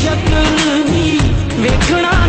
ਸ਼ਕਲ ਵੀ ਵੇਖਣਾ।